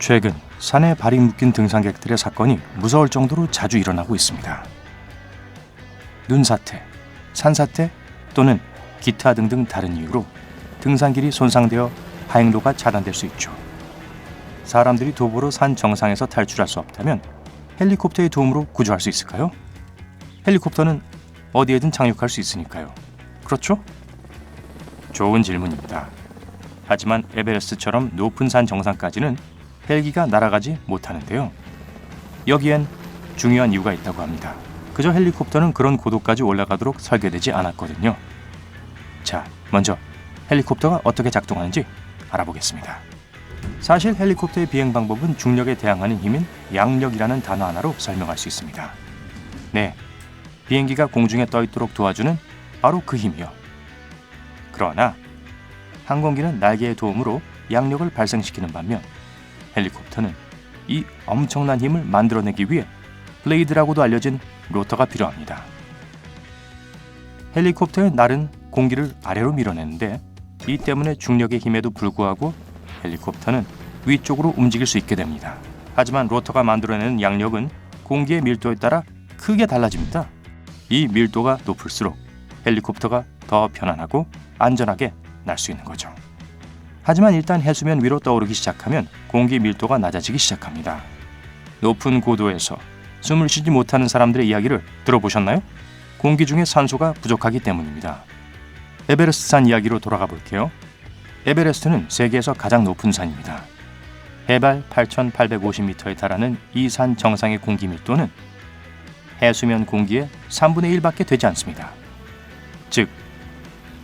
최근 산에 발이 묶인 등산객들의 사건이 무서울 정도로 자주 일어나고 있습니다. 눈사태, 산사태 또는 기타 등등 다른 이유로 등산길이 손상되어 하행로가 차단될 수 있죠. 사람들이 도보로 산 정상에서 탈출할 수 없다면 헬리콥터의 도움으로 구조할 수 있을까요? 헬리콥터는 어디에든 착륙할 수 있으니까요. 그렇죠? 좋은 질문입니다. 하지만 에베레스트처럼 높은 산 정상까지는 헬기가 날아가지 못하는데요. 여기엔 중요한 이유가 있다고 합니다. 그저 헬리콥터는 그런 고도까지 올라가도록 설계되지 않았거든요. 자, 먼저 헬리콥터가 어떻게 작동하는지 알아보겠습니다. 사실 헬리콥터의 비행 방법은 중력에 대항하는 힘인 양력이라는 단어 하나로 설명할 수 있습니다. 네, 비행기가 공중에 떠 있도록 도와주는 바로 그 힘이요. 그러나 항공기는 날개의 도움으로 양력을 발생시키는 반면 헬리콥터는 이 엄청난 힘을 만들어내기 위해 블레이드라고도 알려진 로터가 필요합니다. 헬리콥터의 날은 공기를 아래로 밀어내는데 이 때문에 중력의 힘에도 불구하고 헬리콥터는 위쪽으로 움직일 수 있게 됩니다. 하지만 로터가 만들어내는 양력은 공기의 밀도에 따라 크게 달라집니다. 이 밀도가 높을수록 헬리콥터가 더 편안하고 안전하게 날 수 있는 거죠. 하지만 일단 해수면 위로 떠오르기 시작하면 공기 밀도가 낮아지기 시작합니다. 높은 고도에서 숨을 쉬지 못하는 사람들의 이야기를 들어보셨나요? 공기 중에 산소가 부족하기 때문입니다. 에베레스트 산 이야기로 돌아가 볼게요. 에베레스트는 세계에서 가장 높은 산입니다. 해발 8,850m에 달하는 이 산 정상의 공기 밀도는 해수면 공기의 3분의 1밖에 되지 않습니다. 즉,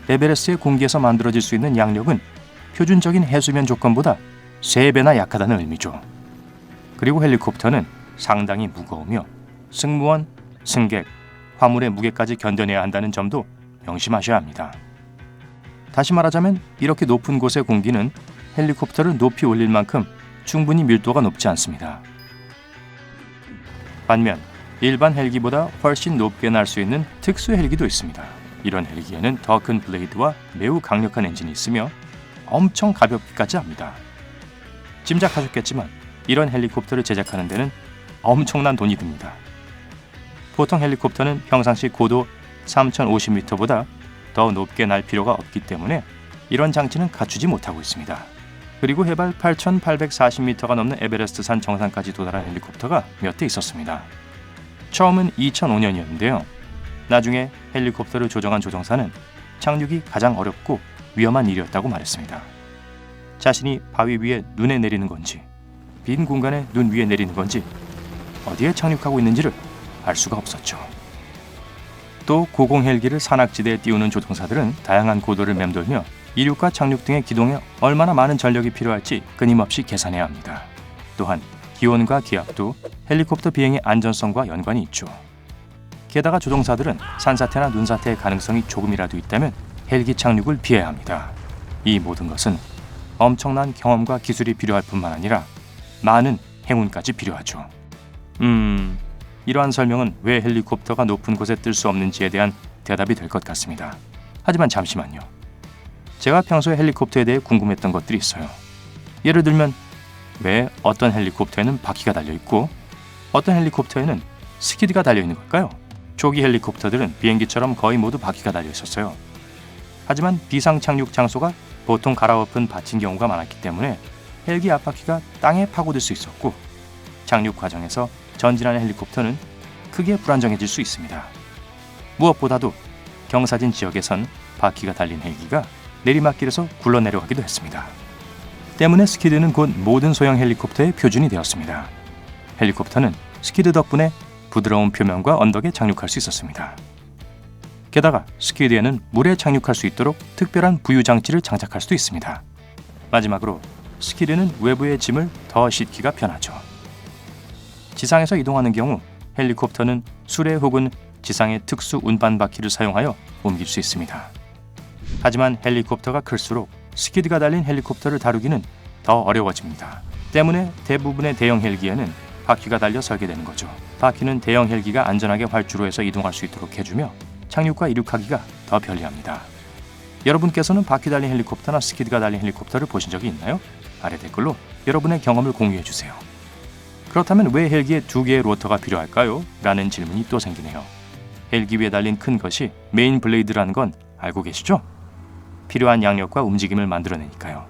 에베레스트의 공기에서 만들어질 수 있는 양력은 표준적인 해수면 조건보다 3배나 약하다는 의미죠. 그리고 헬리콥터는 상당히 무거우며 승무원, 승객, 화물의 무게까지 견뎌내야 한다는 점도 명심하셔야 합니다. 다시 말하자면 이렇게 높은 곳의 공기는 헬리콥터를 높이 올릴 만큼 충분히 밀도가 높지 않습니다. 반면 일반 헬기보다 훨씬 높게 날 수 있는 특수 헬기도 있습니다. 이런 헬기에는 더 큰 블레이드와 매우 강력한 엔진이 있으며 엄청 가볍기까지 합니다. 짐작하셨겠지만 이런 헬리콥터를 제작하는 데는 엄청난 돈이 듭니다. 보통 헬리콥터는 평상시 고도 3,050m보다 더 높게 날 필요가 없기 때문에 이런 장치는 갖추지 못하고 있습니다. 그리고 해발 8,840m가 넘는 에베레스트 산 정상까지 도달한 헬리콥터가 몇 대 있었습니다. 처음은 2005년이었는데요. 나중에 헬리콥터를 조정한 조종사는 착륙이 가장 어렵고 위험한 일이었다고 말했습니다. 자신이 바위 위에 눈에 내리는 건지 빈 공간에 눈 위에 내리는 건지 어디에 착륙하고 있는지를 알 수가 없었죠. 또 고공 헬기를 산악지대에 띄우는 조종사들은 다양한 고도를 맴돌며 이륙과 착륙 등의 기동에 얼마나 많은 전력이 필요할지 끊임없이 계산해야 합니다. 또한 기온과 기압도 헬리콥터 비행의 안전성과 연관이 있죠. 게다가 조종사들은 산사태나 눈사태의 가능성이 조금이라도 있다면 헬기 착륙을 피해야 합니다. 이 모든 것은 엄청난 경험과 기술이 필요할 뿐만 아니라 많은 행운까지 필요하죠. 음, 이러한 설명은 왜 헬리콥터가 높은 곳에 뜰 수 없는지에 대한 대답이 될 것 같습니다. 하지만 잠시만요. 제가 평소에 헬리콥터에 대해 궁금했던 것들이 있어요. 예를 들면 왜 어떤 헬리콥터에는 바퀴가 달려 있고 어떤 헬리콥터에는 스키드가 달려 있는 걸까요? 초기 헬리콥터들은 비행기처럼 거의 모두 바퀴가 달려 있었어요. 하지만 비상 착륙 장소가 보통 갈아엎은 밭인 경우가 많았기 때문에 헬기 앞바퀴가 땅에 파고들 수 있었고 착륙 과정에서 전진하는 헬리콥터는 크게 불안정해질 수 있습니다. 무엇보다도 경사진 지역에선 바퀴가 달린 헬기가 내리막길에서 굴러 내려가기도 했습니다. 때문에 스키드는 곧 모든 소형 헬리콥터의 표준이 되었습니다. 헬리콥터는 스키드 덕분에 부드러운 표면과 언덕에 착륙할 수 있었습니다. 게다가 스키드에는 물에 착륙할 수 있도록 특별한 부유 장치를 장착할 수도 있습니다. 마지막으로 스키드는 외부의 짐을 더 싣기가 편하죠. 지상에서 이동하는 경우 헬리콥터는 수레 혹은 지상의 특수 운반 바퀴를 사용하여 옮길 수 있습니다. 하지만 헬리콥터가 클수록 스키드가 달린 헬리콥터를 다루기는 더 어려워집니다. 때문에 대부분의 대형 헬기에는 바퀴가 달려 설계되는 거죠. 바퀴는 대형 헬기가 안전하게 활주로에서 이동할 수 있도록 해주며 착륙과 이륙하기가 더 편리합니다. 여러분께서는 바퀴 달린 헬리콥터나 스키드가 달린 헬리콥터를 보신 적이 있나요? 아래 댓글로 여러분의 경험을 공유해 주세요. 그렇다면 왜 헬기에 두 개의 로터가 필요할까요? 라는 질문이 또 생기네요. 헬기 위에 달린 큰 것이 메인 블레이드라는 건 알고 계시죠? 필요한 양력과 움직임을 만들어내니까요.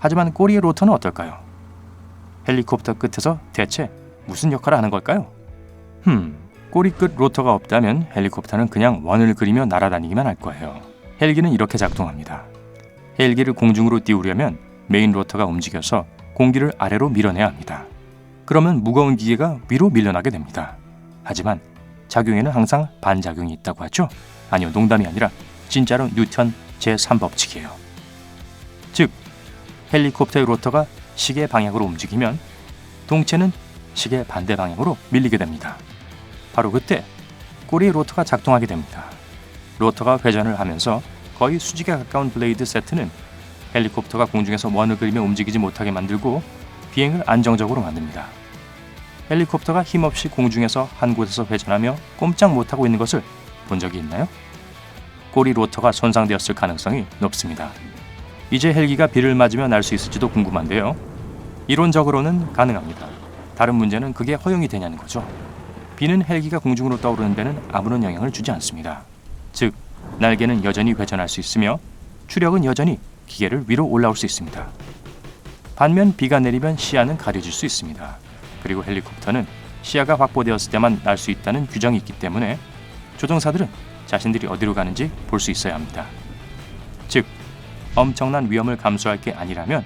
하지만 꼬리의 로터는 어떨까요? 헬리콥터 끝에서 대체 무슨 역할을 하는 걸까요? 흠, 꼬리 끝 로터가 없다면 헬리콥터는 그냥 원을 그리며 날아다니기만 할 거예요. 헬기는 이렇게 작동합니다. 헬기를 공중으로 띄우려면 메인 로터가 움직여서 공기를 아래로 밀어내야 합니다. 그러면 무거운 기계가 위로 밀려나게 됩니다. 하지만 작용에는 항상 반작용이 있다고 하죠. 아니요, 농담이 아니라 진짜로 뉴턴 제3법칙이에요. 즉, 헬리콥터의 로터가 시계 방향으로 움직이면 동체는 시계 반대 방향으로 밀리게 됩니다. 바로 그때 꼬리의 로터가 작동하게 됩니다. 로터가 회전을 하면서 거의 수직에 가까운 블레이드 세트는 헬리콥터가 공중에서 원을 그리며 움직이지 못하게 만들고 비행을 안정적으로 만듭니다. 헬리콥터가 힘없이 공중에서 한 곳에서 회전하며 꼼짝 못하고 있는 것을 본 적이 있나요? 꼬리 로터가 손상되었을 가능성이 높습니다. 이제 헬기가 비를 맞으며 날 수 있을지도 궁금한데요. 이론적으로는 가능합니다. 다른 문제는 그게 허용이 되냐는 거죠. 비는 헬기가 공중으로 떠오르는 데는 아무런 영향을 주지 않습니다. 즉, 날개는 여전히 회전할 수 있으며 추력은 여전히 기계를 위로 올라올 수 있습니다. 반면 비가 내리면 시야는 가려질 수 있습니다. 그리고 헬리콥터는 시야가 확보되었을 때만 날 수 있다는 규정이 있기 때문에 조종사들은 자신들이 어디로 가는지 볼 수 있어야 합니다. 즉, 엄청난 위험을 감수할 게 아니라면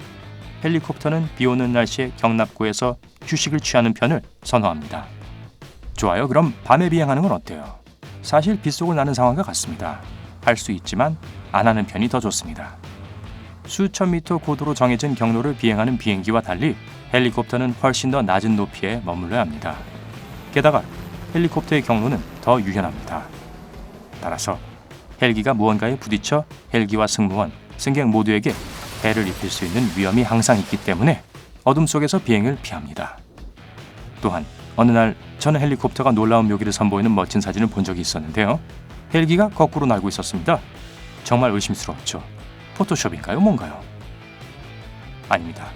헬리콥터는 비 오는 날씨에 경납고에서 휴식을 취하는 편을 선호합니다. 좋아요. 그럼 밤에 비행하는 건 어때요? 사실 빗속을 나는 상황과 같습니다. 할 수 있지만 안 하는 편이 더 좋습니다. 수천 미터 고도로 정해진 경로를 비행하는 비행기와 달리 헬리콥터는 훨씬 더 낮은 높이에 머물러야 합니다. 게다가 헬리콥터의 경로는 더 유연합니다. 따라서 헬기가 무언가에 부딪혀 헬기와 승무원, 승객 모두에게 해를 입힐 수 있는 위험이 항상 있기 때문에 어둠 속에서 비행을 피합니다. 또한 어느 날 저는 헬리콥터가 놀라운 묘기를 선보이는 멋진 사진을 본 적이 있었는데요. 헬기가 거꾸로 날고 있었습니다. 정말 의심스러웠죠. 포토숍인가요? 뭔가요? 아닙니다.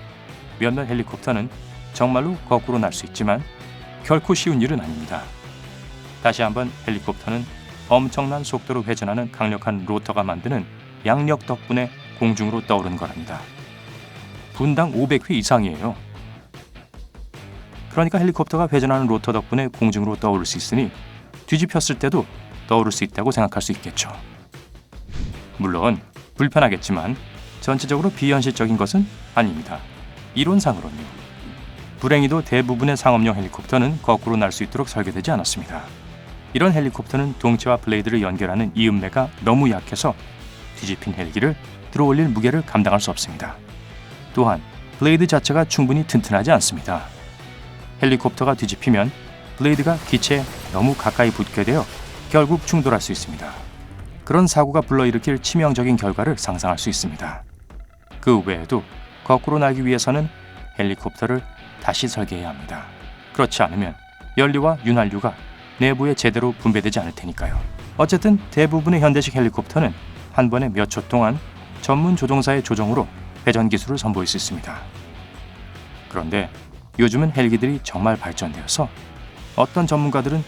몇몇 헬리콥터는 정말로 거꾸로 날 수 있지만 결코 쉬운 일은 아닙니다. 다시 한번 헬리콥터는 엄청난 속도로 회전하는 강력한 로터가 만드는 양력 덕분에 공중으로 떠오르는 거랍니다. 분당 500회 이상이에요. 그러니까 헬리콥터가 회전하는 로터 덕분에 공중으로 떠오를 수 있으니 뒤집혔을 때도 떠오를 수 있다고 생각할 수 있겠죠. 물론 불편하겠지만 전체적으로 비현실적인 것은 아닙니다. 이론상으로는요. 불행히도 대부분의 상업용 헬리콥터는 거꾸로 날 수 있도록 설계되지 않았습니다. 이런 헬리콥터는 동체와 블레이드를 연결하는 이음매가 너무 약해서 뒤집힌 헬기를 들어올릴 무게를 감당할 수 없습니다. 또한 블레이드 자체가 충분히 튼튼하지 않습니다. 헬리콥터가 뒤집히면 블레이드가 기체에 너무 가까이 붙게 되어 결국 충돌할 수 있습니다. 그런 사고가 불러일으킬 치명적인 결과를 상상할 수 있습니다. 그 외에도 거꾸로 날기 위해서는 헬리콥터를 다시 설계해야 합니다. 그렇지 않으면 연료와 윤활유가 내부에 제대로 분배되지 않을 테니까요. 어쨌든 대부분의 현대식 헬리콥터는 한 번에 몇 초 동안 전문 조종사의 조종으로 회전 기술을 선보일 수 있습니다. 그런데 요즘은 헬기들이 정말 발전되어서 어떤 전문가들은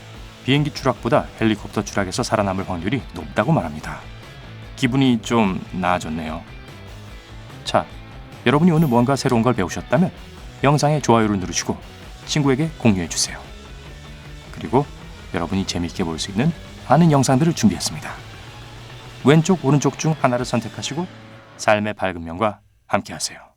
비행기 추락보다 헬리콥터 추락에서 살아남을 확률이 높다고 말합니다. 기분이 좀 나아졌네요. 자, 여러분이 오늘 뭔가 새로운 걸 배우셨다면 영상에 좋아요를 누르시고 친구에게 공유해 주세요. 그리고 여러분이 재미있게 볼 수 있는 많은 영상들을 준비했습니다. 왼쪽 오른쪽 중 하나를 선택하시고 삶의 밝은 면과 함께하세요.